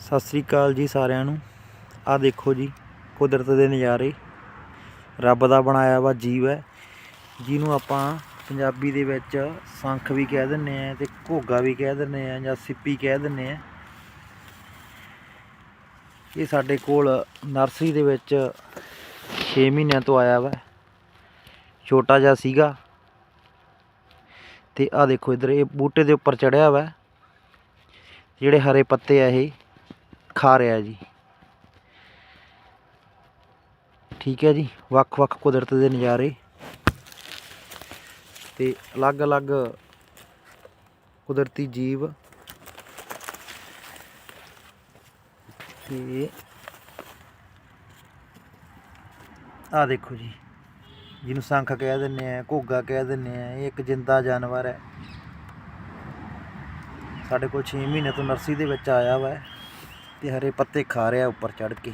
ਸਤਿ ਸ੍ਰੀ ਅਕਾਲ ਜੀ ਸਾਰਿਆਂ ਨੂੰ। ਆ ਦੇਖੋ ਜੀ, ਕੁਦਰਤ ਦੇ ਨਜ਼ਾਰੇ। ਰੱਬ ਦਾ ਬਣਾਇਆ ਵਾ ਜੀਵ ਹੈ। ਜਿਹਨੂੰ ਆਪਾਂ ਪੰਜਾਬੀ ਦੇ ਵਿੱਚ ਸੰਖ ਵੀ ਕਹਿ ਦਿੰਨੇ ਆ ਤੇ ਘੋਗਾ ਵੀ ਕਹਿ ਦਿੰਨੇ ਆ ਜਾਂ ਸਿੱਪੀ ਕਹਿ ਦਿੰਨੇ ਆ ਇਹ ਸਾਡੇ ਕੋਲ ਨਰਸਰੀ ਦੇ ਵਿੱਚ 6 ਮਹੀਨਿਆਂ ਤੋਂ ਆਇਆ ਵਾ। ਛੋਟਾ ਜਿਹਾ ਸੀਗਾ। ਤੇ ਆ ਦੇਖੋ ਇਧਰ, ਇਹ ਬੂਟੇ ਦੇ ਉੱਪਰ ਚੜਿਆ ਵਾ। ਜਿਹੜੇ ਹਰੇ ਪੱਤੇ ਆ ਇਹ। ਖਾ ਰਿਹਾ ਜੀ। ਠੀਕ ਹੈ ਜੀ ਵੱਖ-ਵੱਖ ਕੁਦਰਤ ਦੇ ਨਜ਼ਾਰੇ। ਤੇ ਅਲੱਗ-ਅਲੱਗ ਕੁਦਰਤੀ ਜੀਵ। ਤੇ ਆ ਦੇਖੋ ਜੀ, ਜਿਹਨੂੰ ਸੰਖ ਕਹਿ ਦਿੰਨੇ ਆ, ਘੋਗਾ ਕਹਿ ਦਿੰਨੇ ਆ, ਇਹ ਇੱਕ ਜਿੰਦਾ ਜਾਨਵਰ ਹੈ। ਸਾਡੇ ਕੋਲ 6 ਮਹੀਨੇ ਤੋਂ ਨਰਸਰੀ ਦੇ ਵਿੱਚ ਆਇਆ ਵਾ। ਤੇ ਹਰੇ ਪੱਤੇ ਖਾ ਰਿਹਾ ਉੱਪਰ ਚੜ ਕੇ।